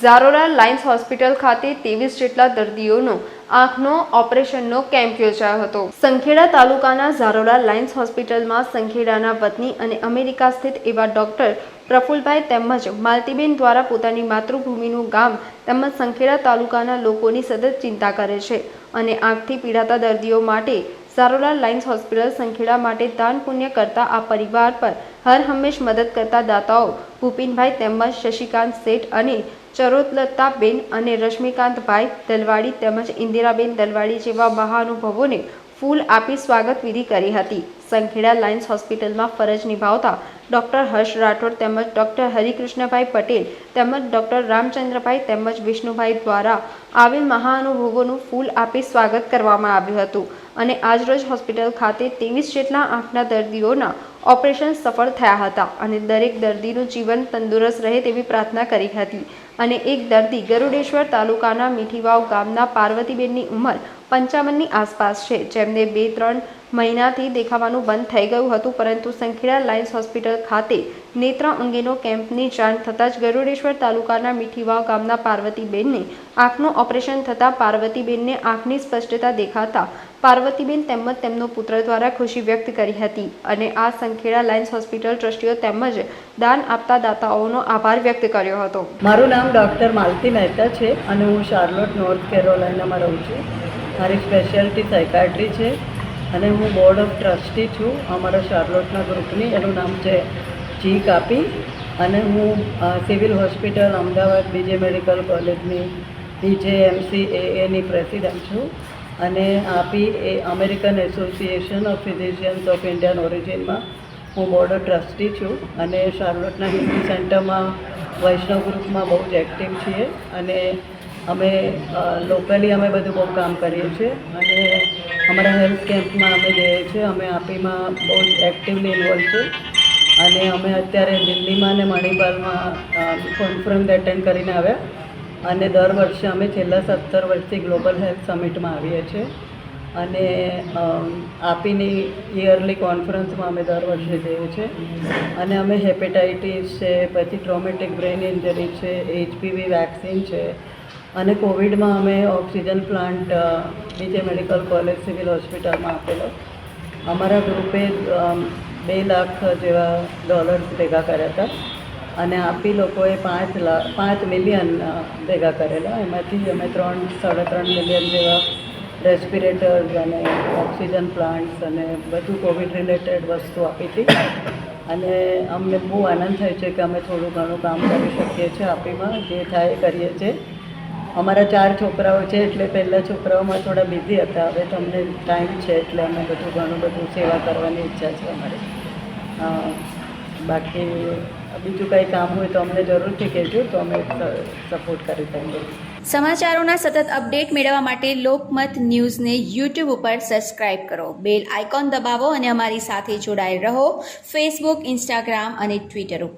Zarola Lions hospital ખાતે ત્રેવીસ જેટલા દર્દીઓનો, આંખનો ઓપરેશનનો કેમ્પ યોજાયો હતો. સંખેડા તાલુકાના ઝારોરા લાયન્સ હોસ્પિટલમાં સંખેડાના વતની અને અમેરિકા સ્થિત એવા ડોક્ટર પ્રફુલભાઈ તેમજ માલતીબેન દ્વારા પોતાની માતૃભૂમિનું ગામ તેમજ સંખેડા તાલુકાના લોકોની સતત ચિંતા કરે છે અને આંખથી પીડાતા દર્દીઓ માટે ઝારોલા લાઇન્સ હોસ્પિટલ સંખેડા માટે દાન પુણ્ય કરતા આ પરિવાર પર હર હંમેશ મદદ કરતા દાતાઓ ભૂપિનભાઈ તેમજ શશિકાંત શેઠ અને ચરોતલતાબેન અને રશ્મિકાંતભાઈ દલવાડી તેમજ ઇન્દિરાબેન દલવાડી જેવા મહાનુભાવોને ફૂલ આપી સ્વાગત વિધિ કરી હતી. સંખેડા લાયન્સ હોસ્પિટલમાં ફરજ નિભાવતા ડૉક્ટર હર્ષ રાઠોડ તેમજ ડૉક્ટર હરિકૃષ્ણભાઈ પટેલ તેમજ ડૉક્ટર રામચંદ્રભાઈ તેમજ વિષ્ણુભાઈ દ્વારા આવેલ મહાનુભાવોનું ફૂલ આપી સ્વાગત કરવામાં આવ્યું હતું. અને આજરોજ હોસ્પિટલ ખાતે ત્રેવીસ જેટલા આંખના દર્દીઓના ઓપરેશન સફળ થયા હતા અને દરેક દર્દીનું જીવન તંદુરસ્ત રહે તેવી પ્રાર્થના કરી હતી. અને એક દર્દી ગરુડેશ્વર તાલુકાના મીઠીવાવ ગામના પાર્વતીબેનની ઉંમર પંચાવનની આસપાસ છે, જેમને બે ત્રણ મહિનાથી દેખાવાનું બંધ થઈ ગયું હતું, પરંતુ સંખેડા લાયન્સ હોસ્પિટલ ખાતે નેત્ર અંગેનો કેમ્પની જાણ થતાં જ ગરુડેશ્વર તાલુકાના મીઠીવાવ ગામના પાર્વતીબેનને આંખનું ઓપરેશન થતાં પાર્વતીબેનને આંખની સ્પષ્ટતા દેખાતા પાર્વતીબેન તેમજ તેમનો પુત્ર દ્વારા ખુશી વ્યક્ત કરી હતી અને આ સંખેડા લાયન્સ હોસ્પિટલ ટ્રસ્ટીઓ તેમજ દાન આપતા દાતાઓનો આભાર વ્યક્ત કર્યો હતો. મારું નામ ડૉક્ટર માલતી મહેતા છે અને હું શાર્લોટ, નોર્થ કેરોલાઇનામાં રહું છું. મારી સ્પેશિયાલિટી સાયકાટ્રી છે અને હું બોર્ડ ઓફ ટ્રસ્ટી છું. અમારા શાર્લોટના ગ્રુપની. એનું નામ છે જી કાપી. અને હું સિવિલ હોસ્પિટલ, અમદાવાદ, બીજે મેડિકલ કોલેજની, બીજે એમસી એની પ્રેસિડન્ટ છું. અને આપી એ American association of physicians of Indian ઓરિજિનમાં હું બોર્ડ ઓફ ટ્રસ્ટી છું. અને શાર્લોટના હિન્દી સેન્ટરમાં વૈષ્ણવ ગ્રુપમાં બહુ જ એક્ટિવ છીએ. અને અમે લોકલી અમે બધું બહુ કામ કરીએ છીએ અને અમારા હેલ્થ કેમ્પમાં અમે જઈએ છીએ. અમે આપીમાં બહુ જ એક્ટિવલી ઇન્વોલ્વ છે અને અમે અત્યારે દિલ્હીમાં અને મણિપાલમાં કોન્ફરન્સ એટેન્ડ કરીને આવ્યા. અને દર વર્ષે અમે છેલ્લા સત્તર વર્ષથી ગ્લોબલ હેલ્થ સમિટમાં આવીએ છીએ. અને આપીની યરલી કોન્ફરન્સમાં અમે દર વર્ષે જઈએ છીએ. અને અમે હેપેટાઇટિસ છે, પછી ટ્રોમેટિક બ્રેઇન ઇન્જરી છે એચપીવી વેક્સિન છે અને કોવિડમાં અમે oxygen plant BJ medical college, civil હોસ્પિટલમાં આપેલો. અમારા ગ્રુપે બે લાખ જેવા ડોલર્સ ભેગા કર્યા હતા. અને આપી લોકોએ પાંચ લાખ પાંચ મિલિયન ભેગા કરેલા. એમાંથી અમે ત્રણ, સાડા ત્રણ મિલિયન જેવા રેસ્પિરેટર્સ અને ઓક્સિજન પ્લાન્ટ્સ અને બધું કોવિડ રિલેટેડ વસ્તુ આપી હતી. અને અમને બહુ આનંદ થાય છે કે અમે થોડું ઘણું કામ કરી શકીએ છીએ આપીમાં. જે થાય કરીએ છીએ. અમારા ચાર છોકરાઓ છે એટલે પહેલાં છોકરાઓમાં થોડા બિઝી હતા. હવે તમને ટાઈમ છે એટલે અમે બધું, ઘણું બધું સેવા કરવાની ઈચ્છા છે અમારી. બાકી બીજું કંઈ કામ હોય તો અમને જરૂરથી કહેજો તો અમે સપોર્ટ કરી શકીએ સમાચારોના સતત અપડેટ મેળવવા માટે લોકમત ન્યૂઝને યુટ્યુબ ઉપર સબસ્ક્રાઇબ કરો. બેલ આઇકોન દબાવો અને અમારી સાથે જોડાયેલ રહો. ફેસબુક ઇન્સ્ટાગ્રામ અને ટ્વિટર ઉપર.